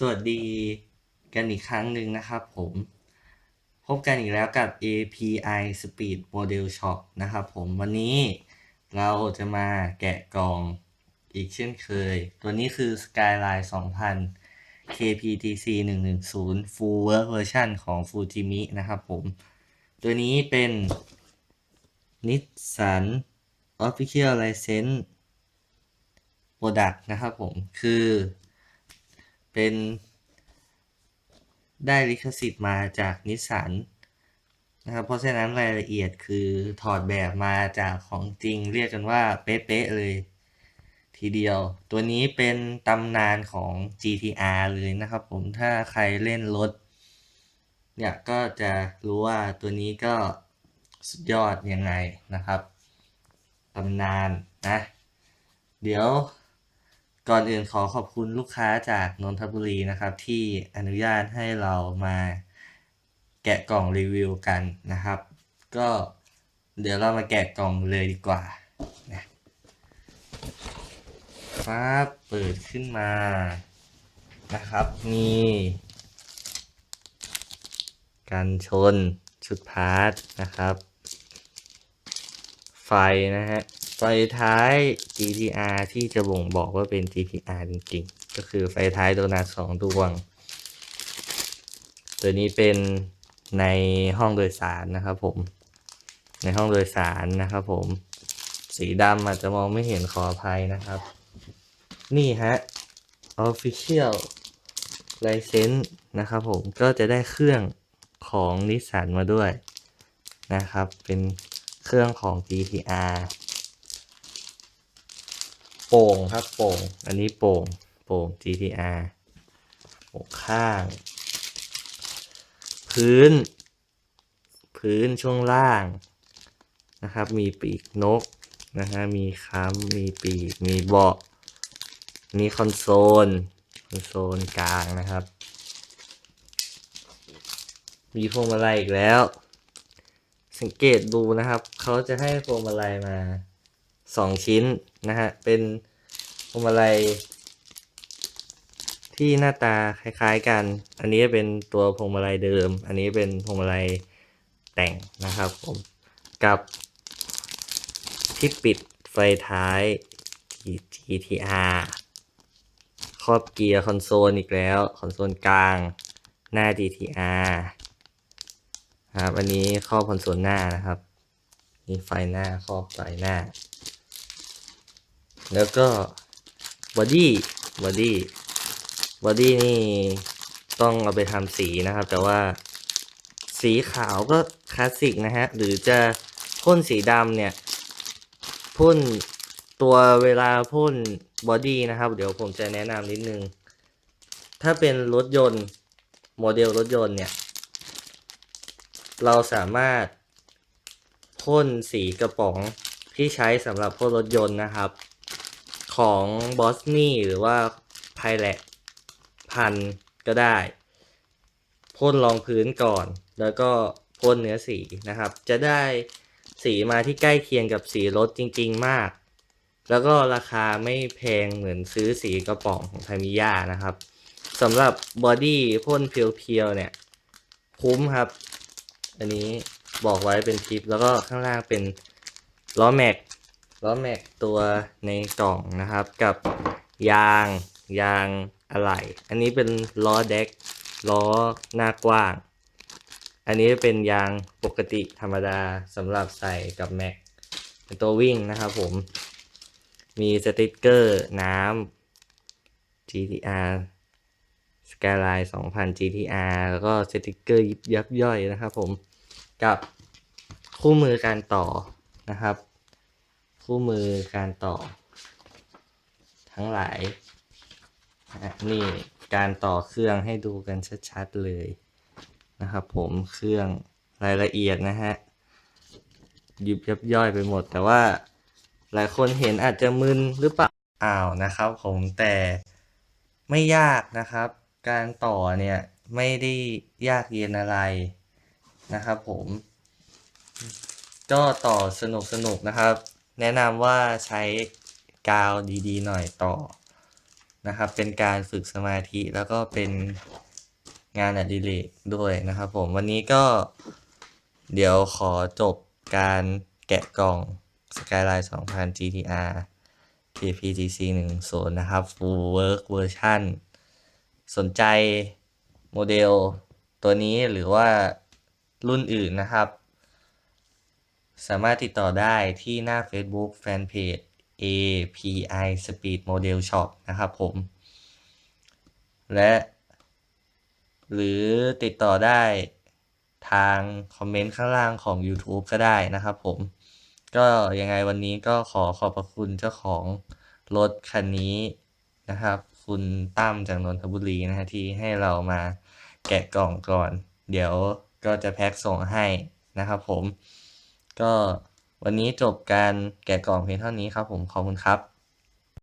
สวัสดีกันอีกครั้งหนึ่งนะครับผม พบกันอีกแล้วกับ API Speed Model Shop นะครับผมวันนี้เราจะมาแกะกล่องอีกเช่นเคย ตัวนี้คือ Skyline 2000 KPTC 110 Full Work Version ของ Fujimi นะครับผม ตัวนี้เป็น Nissan Official License Product นะครับผม คือ เป็นได้ลิขสิทธิ์มาจากนิสสันนะครับเพราะฉะนั้นรายละเอียดคือถอดแบบมาจากของจริงเรียกกันว่าเป๊ะๆเลย ทีเดียว ตัวนี้เป็นตำนานของ GTR เลยนะครับผมถ้าใครเล่นรถเนี่ยก็จะรู้ว่าตัวนี้ก็สุดยอดยังไงนะครับตำนานนะ เดี๋ยว ก่อนอื่นขอขอบคุณลูกค้าจากนนทบุรีนะครับ ที่อนุญาตให้เรามาแกะกล่องรีวิวกันนะครับ ก็เดี๋ยวเรามาแกะกล่องเลยดีกว่านะฟ้าเปิดขึ้นมานะครับ มีกันชนชุดพาร์ทนะครับ ไฟนะฮะ ไฟท้าย GTR ที่จะบ่งบอกว่าเป็น GTR จริงๆ ก็คือไฟท้ายโดนัทสองดวง ตัวนี้เป็นในห้องโดยสารนะครับผม ในห้องโดยสารนะครับผม สีดำอาจจะมองไม่เห็นขออภัยนะครับ นี่ฮะ Official License นะครับผม ก็จะได้เครื่องของนิสสันมาด้วยนะครับ เป็น เครื่องของ GTR โป่งครับโป่ง อันนี้โป่ง โป่ง GTR โป่งข้าง พื้น พื้นช่วงล่างนะครับ มีปีกนกนะฮะ มีค้ำมีปีก มีเบาะ มีคอนโซล คอนโซลกลางนะครับ มีพวงมาลัยอีกแล้ว สังเกตดูนะครับ เขาจะให้พวงมาลัยมาสองชิ้นนะฮะ เป็นพวงมาลัยที่หน้าตาคล้าย ๆ กัน อันนี้เป็นตัวพวงมาลัยเดิม อันนี้เป็นพวงมาลัยแต่งนะครับผม กับที่ปิดไฟท้าย GTR ครอบเกียร์คอนโซลอีกแล้ว คอนโซลกลางหน้า GTR ครับอันนี้ครอบคอนโซลหน้านะครับมีไฟหน้าครอบไฟหน้า แล้วก็บอดี้บอดี้บอดี้นี่ต้องเอาไปทำสีนะครับ แต่ว่าสีขาวก็คลาสสิกนะฮะ หรือจะพ่นสีดำเนี่ยพ่นตัวเวลาพ่นบอดี้นะครับ เดี๋ยวผมจะแนะนำนิดนึง ถ้าเป็นรถยนต์ โมเดลรถยนต์เนี่ย เราสามารถพ่นสีกระป๋องที่ใช้สำหรับพ่นรถยนต์นะครับ ของบอสนี่หรือว่าไพแลตพันก็ได้พ่นรองพื้นก่อน แล้วก็พ่นเนื้อสีนะครับ จะได้สีมาที่ใกล้เคียงกับสีรถจริง ๆ มาก แล้วก็ราคาไม่แพงเหมือนซื้อสีกระป๋องของไทมิยานะครับสำหรับบอดี้พ่นเพียวๆเนี่ย คุ้มครับ อันนี้บอกไว้เป็นทิปแล้วก็ข้างล่างเป็นล้อแม็กล้อแม็กตัวในกล่องนะครับ กับยางยางอะไหล่อันนี้เป็นล้อแดกล้อหน้ากว้าง อันนี้เป็นยางปกติธรรมดาสำหรับใส่กับแม็กเป็นตัววิ่งนะครับผม มีสติกเกอร์น้ำ GTR Skyline 2000 GTR แล้วก็สติกเกอร์ยิบยับย่อยนะครับผม กับคู่มือการต่อนะครับ คู่มือการต่อ ทั้งหลายนะนี่การต่อเครื่องให้ดูกันชัดๆเลยนะครับผมเครื่องรายละเอียดนะฮะยิบยับย่อยไปหมด แต่ว่าหลายคนเห็นอาจจะมึนหรือเปล่าอ้าวนะครับผมแต่ไม่ยากนะครับ การต่อเนี่ยไม่ได้ยากเย็นอะไรนะครับผม ก็ต่อสนุกสนุกนะครับ แนะนำว่าใช้กาวดีๆ หน่อยต่อนะครับ เป็นการฝึกสมาธิแล้วก็เป็นงานอดิเรกด้วยนะครับผมวันนี้ก็เดี๋ยวขอจบการแกะกล่อง Skyline 2000 GTR KPTC 10นะครับ Full Work Version สนใจโมเดลตัวนี้หรือว่ารุ่นอื่นนะครับ สามารถติดต่อได้ที่หน้า Facebook Fanpage API Speed Model Shop นะครับผม และ หรือติดต่อได้ทางคอมเมนต์ข้างล่างของ YouTube ก็ได้นะครับผม ก็ยังไงวันนี้ก็ขอขอบพระคุณเจ้าของรถคันนี้นะครับ คุณตั้มจากนนทบุรีนะฮะที่ให้เรามาแกะกล่องก่อน เดี๋ยวก็จะแพ็คส่งให้นะครับผม ก็วันนี้จบการแกะกล่องเพียงเท่านี้ครับผมขอบคุณครับ